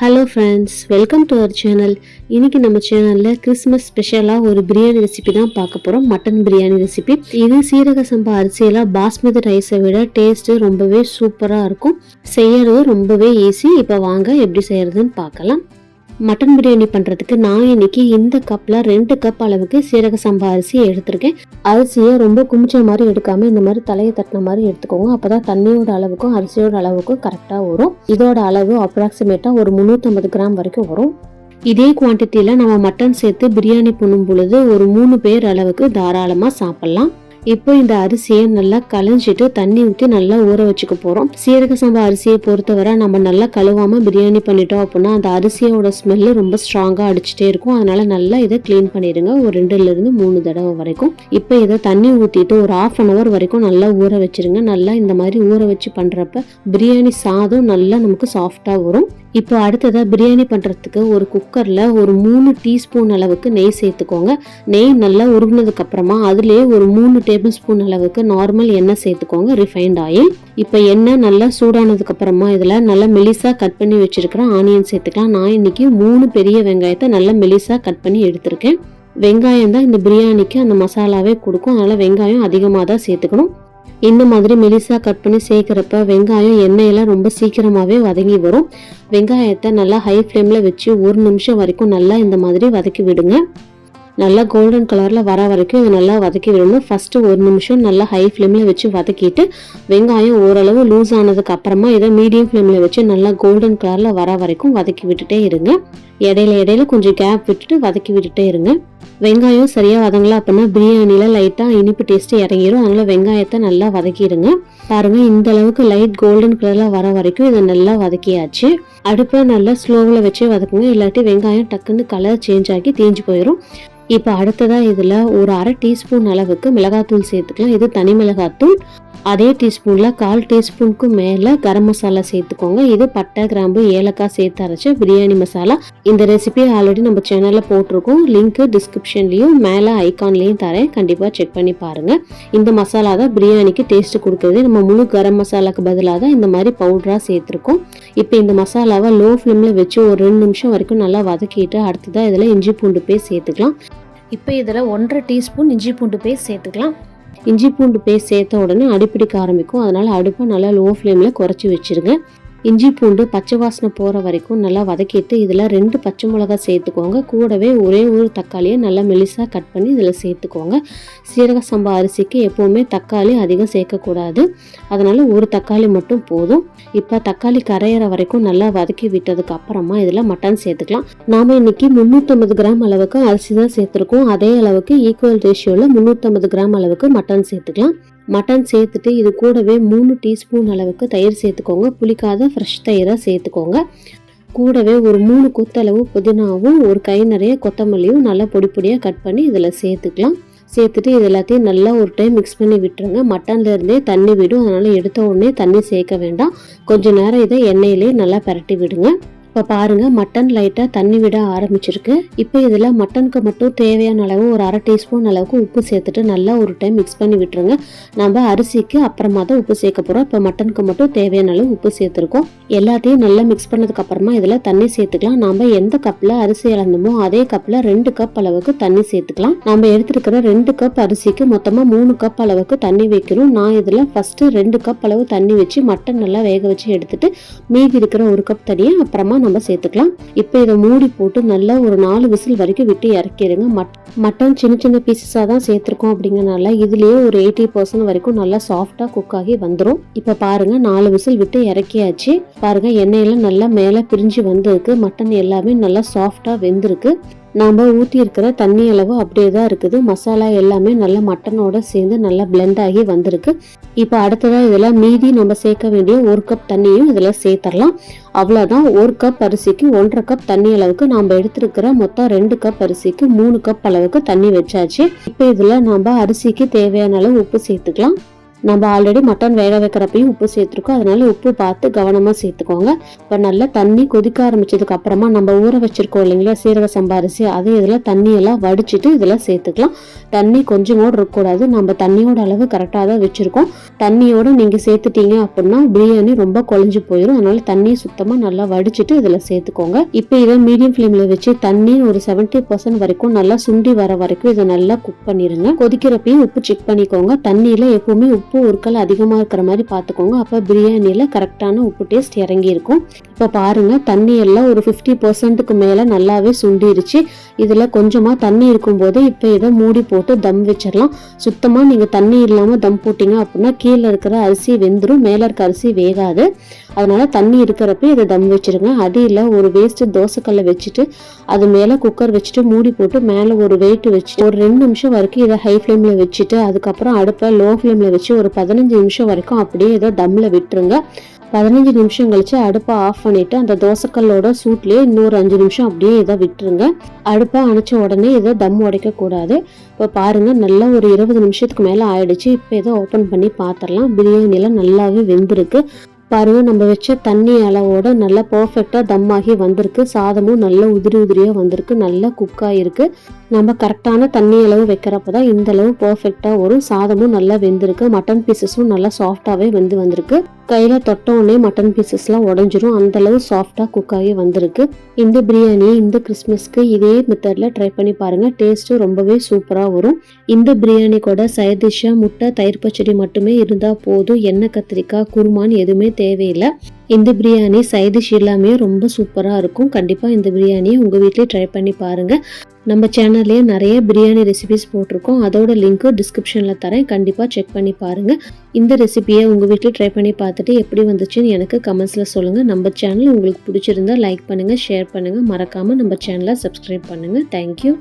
Hello friends welcome to our channel இன்றைக்கி நம்ம சேனலில் கிறிஸ்மஸ் ஸ்பெஷலாக ஒரு பிரியாணி ரெசிபி தான் பார்க்க போகிறோம் மட்டன் பிரியாணி ரெசிபி இது சீரக சம்பா அரிசியில் பாஸ்மதி ரைஸை விட டேஸ்ட்டு ரொம்பவே சூப்பராக இருக்கும். செய்யறது ரொம்பவே ஈஸி இப்போ வாங்க எப்படி செய்கிறதுன்னு பார்க்கலாம். மட்டன் பிரியாணி பண்ணுறதுக்கு நான் இன்னைக்கு இந்த கப்பில் ரெண்டு கப் அளவுக்கு சீரக சம்பா அரிசி எடுத்திருக்கேன். அரிசியை ரொம்ப குமிச்ச மாதிரி எடுக்காமல் இந்த மாதிரி தலையை தட்டின மாதிரி எடுத்துக்கோங்க. அப்போ தான் தண்ணியோட அளவுக்கும் அரிசியோட அளவுக்கும் கரெக்டாக வரும். இதோட அளவு அப்ராக்சிமேட்டாக ஒரு முந்நூற்றம்பது கிராம் வரைக்கும் வரும். இதே குவான்டிட்டியில் நம்ம மட்டன் சேர்த்து பிரியாணி பண்ணும் பொழுது ஒரு மூணு பேர் அளவுக்கு தாராளமாக சாப்பிட்லாம். இப்போ இந்த அரிசியை நல்லா களைஞ்சிட்டு தண்ணி ஊற்றி நல்லா ஊற வச்சுக்க போகிறோம் சீரக சம்பா அரிசியை பொறுத்தவரை நம்ம நல்லா கழுவாமல் பிரியாணி பண்ணிட்டோம் அப்படின்னா அந்த அரிசியோட ஸ்மெல்லு ரொம்ப ஸ்ட்ராங்காக அடிச்சுட்டே இருக்கும். அதனால நல்லா இதை க்ளீன் பண்ணிடுங்க. ஒரு ரெண்டுலேருந்து மூணு தடவை வரைக்கும். இப்போ இதை தண்ணி ஊற்றிட்டு ஒரு ஆஃப் அன் ஹவர் வரைக்கும் நல்லா ஊற வச்சிருங்க. நல்லா இந்த மாதிரி ஊற வச்சு பண்ணுறப்ப பிரியாணி சாதம் நல்லா நமக்கு சாஃப்டாக வரும். இப்போ அடுத்ததாக பிரியாணி பண்ணுறதுக்கு ஒரு குக்கரில் ஒரு மூணு டீஸ்பூன் அளவுக்கு நெய் சேர்த்துக்கோங்க. நெய் நல்லா உருகுனதுக்கப்புறமா அதுலேயே ஒரு மூணு டேபிள் ஸ்பூன் அளவுக்கு நார்மல் எண்ணெய் சேர்த்துக்கோங்க ரிஃபைண்ட் ஆயில் இப்போ எண்ணெய் நல்லா சூடானதுக்கப்புறமா இதில் நல்லா மெலிசாக கட் பண்ணி வச்சுருக்கிறேன் ஆனியன் சேர்த்துக்கலாம். நான் இன்றைக்கி மூணு பெரிய வெங்காயத்தை நல்லா மெலிசாக கட் பண்ணி எடுத்திருக்கேன். வெங்காயம் தான் இந்த பிரியாணிக்கு அந்த மசாலாவே கொடுக்கும். அதனால் வெங்காயம் அதிகமாக தான் சேர்த்துக்கணும். இந்த மாதிரி மெலிசா கட் பண்ணி சேர்க்குறப்ப வெங்காயம் எண்ணெயெல்லாம் ரொம்ப சீக்கிரமாகவே வதங்கி வரும். வெங்காயத்தை நல்லா ஹை ஃப்ளேமில் வச்சு ஒரு நிமிஷம் வரைக்கும் நல்லா இந்த மாதிரி வதக்கி விடுங்க. நல்லா கோல்டன் கலரில் வர வரைக்கும் இதை நல்லா வதக்கி விடணும். ஃபஸ்ட்டு ஒரு நிமிஷம் நல்லா ஹை ஃப்ளேமில் வச்சு வதக்கிட்டு வெங்காயம் ஓரளவு லூஸ் ஆனதுக்கு அப்புறமா இதை மீடியம் ஃப்ளேமில் வச்சு நல்லா கோல்டன் கலரில் வர வரைக்கும் வதக்கி விட்டுட்டே இருங்க. இடையில இடையில கொஞ்சம் கேப் விட்டுட்டு வதக்கி விட்டுட்டே இருங்க. வெங்காயம் சரியாக வதங்கல அப்படின்னா பிரியாணியில் லைட்டாக இனிப்பு டேஸ்ட்டு இறங்கிரும். அதனால் வெங்காயத்தை நல்லா வதக்கிடுங்க. பாருங்கள் இந்த அளவுக்கு லைட் கோல்டன் கலரில் வர வரைக்கும் இதை நல்லா வதக்கியாச்சு. அடுப்பை நல்லா ஸ்லோவில் வச்சே வதக்குங்க. இல்லாட்டி வெங்காயம் டக்குன்னு கலர் சேஞ்ச் ஆகி தீஞ்சு போயிடும் இப்போ அடுத்ததாக இதில் ஒரு அரை டீஸ்பூன் அளவுக்கு மிளகாத்தூள் சேர்த்துக்கலாம். இது தனி மிளகாத்தூள். அதே டீஸ்பூனில் கால் டீஸ்பூனுக்கு மேலே கரம் மசாலா சேர்த்துக்கோங்க. இது பட்டை கிராம்பு ஏலக்காய் சேர்த்து அரைச்ச பிரியாணி மசாலா. இந்த ரெசிபி ஆல்ரெடி நம்ம சேனலில் போட்டிருக்கோம். லிங்க்கு டிஸ்கிரிப்ஷன்லேயும் மேலே ஐகான்லேயும் தரேன். கண்டிப்பாக செக் பண்ணி பாருங்கள் இந்த மசாலா தான் பிரியாணிக்கு டேஸ்ட்டு கொடுக்குறது நம்ம முழு கரம் மசாலாக்கு பதிலாக தான் இந்த மாதிரி பவுடராக சேர்த்துருக்கோம். இப்போ இந்த மசாலாவை லோ ஃப்ளேமில் வச்சு ஒரு ரெண்டு நிமிஷம் வரைக்கும் நல்லா வதக்கிட்டு அடுத்ததாக இதில் இஞ்சி பூண்டு பேஸ்ட் சேர்த்துக்கலாம். இப்போ இதில் ஒன்றரை டீஸ்பூன் இஞ்சி பூண்டு பேஸ்ட் சேர்த்துக்கலாம். இஞ்சி பூண்டு பேஸ்ட் சேர்த்த உடனே அடிப்பிடிக்க ஆரம்பிக்கும். அதனால் அடுப்பை நல்லா லோ ஃப்ளேமில் குறைச்சி வச்சுருங்க. இஞ்சி பூண்டு பச்சை வாசனை போகிற வரைக்கும் நல்லா வதக்கிட்டு இதில் ரெண்டு பச்சை மிளகா சேர்த்துக்கோங்க. கூடவே ஒரே ஒரு தக்காளியை நல்லா மெலிசாக கட் பண்ணி இதில் சேர்த்துக்கோங்க. சீரக சம்பா அரிசிக்கு எப்போவுமே தக்காளி அதிகம் சேர்க்கக்கூடாது. அதனால் ஒரு தக்காளி மட்டும் போதும். இப்போ தக்காளி கரையிற வரைக்கும் நல்லா வதக்கி விட்டதுக்கு அப்புறமா இதில் மட்டன் சேர்த்துக்கலாம். நாம் இன்றைக்கி முந்நூற்றம்பது கிராம் அளவுக்கு அரிசி தான் சேர்த்துருக்கோம். அதே அளவுக்கு ஈக்குவல் ரேஷியோவில் முந்நூற்றம்பது கிராம் அளவுக்கு மட்டன் சேர்த்துக்கலாம். மட்டன் சேர்த்துட்டு இது கூடவே மூணு டீஸ்பூன் அளவுக்கு தயிர் சேர்த்துக்கோங்க. புளிக்காத ஃப்ரெஷ் தயிராக சேர்த்துக்கோங்க. கூடவே ஒரு மூணு கொத்தளவு புதினாவும் ஒரு கை நிறைய கொத்தமல்லியும் நல்லா பொடி பொடியாக கட் பண்ணி இதில் சேர்த்துக்கலாம். சேர்த்துட்டு இது எல்லாத்தையும் நல்லா ஒரு டைம் மிக்ஸ் பண்ணி விட்டுருங்க. மட்டன்லேருந்தே தண்ணி விடும். அதனால் எடுத்த உடனே தண்ணி சேர்க்க வேண்டாம். கொஞ்ச நேரம் இதை எண்ணெயிலே நல்லா பரட்டி விடுங்க. இப்போ பாருங்கள் மட்டன் லைட்டாக தண்ணி விட ஆரம்பிச்சிருக்கு. இப்போ இதில் மட்டனுக்கு மட்டும் தேவையான அளவு ஒரு அரை டீஸ்பூன் அளவுக்கு உப்பு சேர்த்துட்டு நல்லா ஒரு டைம் மிக்ஸ் பண்ணி விட்டுருங்க. நம்ம அரிசிக்கு அப்புறமா தான் உப்பு சேர்க்க போகிறோம் இப்போ மட்டனுக்கு மட்டும் தேவையான அளவு உப்பு சேர்த்துருக்கோம். எல்லாத்தையும் நல்லா மிக்ஸ் பண்ணதுக்கு அப்புறமா இதில் தண்ணி சேர்த்துக்கலாம். நம்ம எந்த கப்பில் அரிசி இழந்தோமோ அதே கப்பில் ரெண்டு கப் அளவுக்கு தண்ணி சேர்த்துக்கலாம். நம்ம எடுத்துருக்கிற ரெண்டு கப் அரிசிக்கு மொத்தமாக மூணு கப் அளவுக்கு தண்ணி வைக்கணும். நான் இதில் ஃபஸ்ட்டு ரெண்டு கப் அளவு தண்ணி வச்சு மட்டன் நல்லா வேக வச்சு எடுத்துட்டு மீதி இருக்கிற ஒரு கப் தண்ணியை அப்புறமா நம்ம சேர்த்துக்கலாம். இப்போ இதை மூடி போட்டு நல்லா ஒரு நாலு விசில் வரைக்கும் விட்டு இறக்கிடுங்க. மட் மட்டன் சின்ன சின்ன பீசஸாக தான் சேர்த்துருக்கோம் அப்படிங்கறனால இதுலேயே ஒரு எயிட்டி பர்சன்ட் வரைக்கும் நல்லா சாஃப்டாக குக் ஆகி வந்துடும் இப்போ பாருங்க நாலு விசில் விட்டு இறக்கியாச்சு. பாருங்க எண்ணெயெல்லாம் நல்லா மேலே பிரிஞ்சு வந்திருக்கு. மட்டன் எல்லாமே நல்லா சாஃப்டாக வெந்திருக்கு. நாம் ஊற்றியிருக்கிற தண்ணி அளவு அப்படியே தான் இருக்குது. மசாலா எல்லாமே நல்லா மட்டனோட சேர்ந்து நல்லா பிளெண்ட் ஆகி வந்திருக்கு. இப்போ அடுத்ததாக இதில் மீதி நம்ம சேர்க்க வேண்டிய ஒரு கப் தண்ணியும் இதில் சேர்த்துடலாம் அவ்வளோதான் ஒரு கப் அரிசிக்கு ஒன்றரை கப் தண்ணி அளவுக்கு நாம் எடுத்திருக்கிற மொத்தம் ரெண்டு கப் அரிசிக்கு மூணு கப் அளவுக்கு தண்ணி வச்சாச்சு. இப்போ இதில் நம்ம அரிசிக்கு தேவையான அளவு உப்பு சேர்த்துக்கலாம். நம்ம ஆல்ரெடி மட்டன் வேக வைக்கிறப்பையும் உப்பு சேர்த்துருக்கோம். அதனால உப்பு பார்த்து கவனமாக சேர்த்துக்கோங்க. இப்போ நல்லா தண்ணி கொதிக்க ஆரம்பிச்சதுக்கு அப்புறமா நம்ம ஊற வச்சிருக்கோம் இல்லைங்களா? சீரக சம்பாரிசி அதை இதில் தண்ணியெல்லாம் வடிச்சிட்டு இதில் சேர்த்துக்கலாம். தண்ணி கொஞ்சம் கூட இருக்கக்கூடாது நம்ம தண்ணியோட அளவு கரெக்டாக தான் வச்சுருக்கோம். தண்ணியோடு நீங்கள் சேர்த்துட்டீங்க அப்படின்னா பிரியாணி ரொம்ப குழஞ்சு போயிடும் அதனால தண்ணியை சுத்தமாக நல்லா வடிச்சிட்டு இதில் சேர்த்துக்கோங்க. இப்போ இதை மீடியம் ஃப்ளேமில் வச்சு தண்ணி ஒரு செவன்ட்டி பர்சன்ட் வரைக்கும் நல்லா சுண்டி வர வரைக்கும் இதை நல்லா குக் பண்ணிடுங்க கொதிக்கிறப்பையும் உப்பு செக் பண்ணிக்கோங்க. தண்ணியில் எப்பவுமே உப்பு உப்பு உருக்கள் அதிகமாக இருக்கிற மாதிரி பார்த்துக்கோங்க. அப்போ பிரியாணியில் கரெக்டான உப்பு டேஸ்ட் இறங்கி இருக்கும் இப்போ பாருங்கள் தண்ணி எல்லாம் ஒரு ஃபிஃப்டி பர்சன்ட்டுக்கு மேலே நல்லாவே சுண்டிருச்சு. இதில் கொஞ்சமாக தண்ணி இருக்கும்போது இப்போ இதை மூடி போட்டு தம் வச்சிடலாம். சுத்தமாக நீங்கள் தண்ணி இல்லாமல் தம் போட்டிங்க அப்படின்னா கீழே இருக்கிற அரிசி வெந்துடும் மேலே இருக்க அரிசி வேகாது. அதனால் தண்ணி இருக்கிறப்ப இதை தம் வச்சிருங்க. அடியில் ஒரு வேஸ்ட்டு தோசைக்கல்லை வச்சுட்டு அது மேலே குக்கர் வச்சுட்டு மூடி போட்டு மேலே ஒரு வெயிட் வச்சு ஒரு ரெண்டு நிமிஷம் வரைக்கும் இதை ஹை ஃப்ளேமில் வச்சுட்டு அதுக்கப்புறம் அடுப்பை லோ ஃப்ளேமில் வச்சு ஒரு பதினஞ்சு நிமிஷம் வரைக்கும் அப்படியே ஏதோ டம்மில் விட்டுருங்க. பதினஞ்சு நிமிஷம் கழிச்சு அடுப்பை ஆஃப் பண்ணிட்டு அந்த தோசைக்கல்லோட சூட்லேயே இன்னொரு அஞ்சு நிமிஷம் அப்படியே இதை விட்டுருங்க. அடுப்பை அணைச்ச உடனே இதை தம் உடைக்கக்கூடாது. இப்போ பாருங்கள் நல்லா ஒரு இருபது நிமிஷத்துக்கு மேலே ஆயிடுச்சு. இப்போ இதை ஓப்பன் பண்ணி பார்த்துடலாம். பிரியாணிலாம் நல்லாவே வெந்திருக்கு. பாருங்கள் நம்ம வச்ச தண்ணி அளவோட நல்லா பர்ஃபெக்டாக தம் ஆகி வந்திருக்கு. சாதமும் நல்லா உதிரி உதிரியாக வந்திருக்கு. நல்லா குக் ஆகிருக்கு நம்ம கரெக்டான தண்ணி அளவு வைக்கிறப்ப தான் இந்த அளவு பர்ஃபெக்டாக வரும். சாதமும் நல்லா வெந்திருக்கு. மட்டன் பீசஸும் நல்லா சாஃப்டாகவே வெந்து வந்திருக்கு. கையில் தொட்டோடனே மட்டன் பீசஸ்லாம் உடஞ்சிரும். அந்தளவு சாஃப்டாக குக் ஆகி வந்திருக்கு. இந்த பிரியாணி இந்த கிறிஸ்மஸ்க்கு இதே மெத்தடில் ட்ரை பண்ணி பாருங்கள் டேஸ்ட்டு ரொம்பவே சூப்பராக வரும். இந்த பிரியாணி கூட சைட் டிஷ்ஷாக முட்டை தயிர் பச்சடி மட்டுமே இருந்தால் போதும். எண்ணெய் கத்திரிக்காய் குருமான்னு எதுவுமே தேவையில்லை. இந்த பிரியாணி சைட் டிஷ் எல்லாமே ரொம்ப சூப்பராக இருக்கும். கண்டிப்பாக இந்த பிரியாணியை உங்கள் வீட்டிலே ட்ரை பண்ணி பாருங்கள் நம்ம சேனல்லேயே நிறைய பிரியாணி ரெசிபிஸ் போட்டிருக்கோம். அதோட லிங்க்கு டிஸ்கிரிப்ஷனில் தரேன். கண்டிப்பாக செக் பண்ணி பாருங்கள் இந்த ரெசிபியை உங்கள் வீட்டில் ட்ரை பண்ணி பார்த்துட்டு எப்படி வந்துச்சுன்னு எனக்கு கமெண்ட்ஸில் சொல்லுங்கள் நம்ம சேனல் உங்களுக்கு பிடிச்சிருந்தா லைக் பண்ணுங்கள் ஷேர் பண்ணுங்கள் மறக்காமல் நம்ம சேனலை சப்ஸ்கிரைப் பண்ணுங்கள் தேங்க்யூ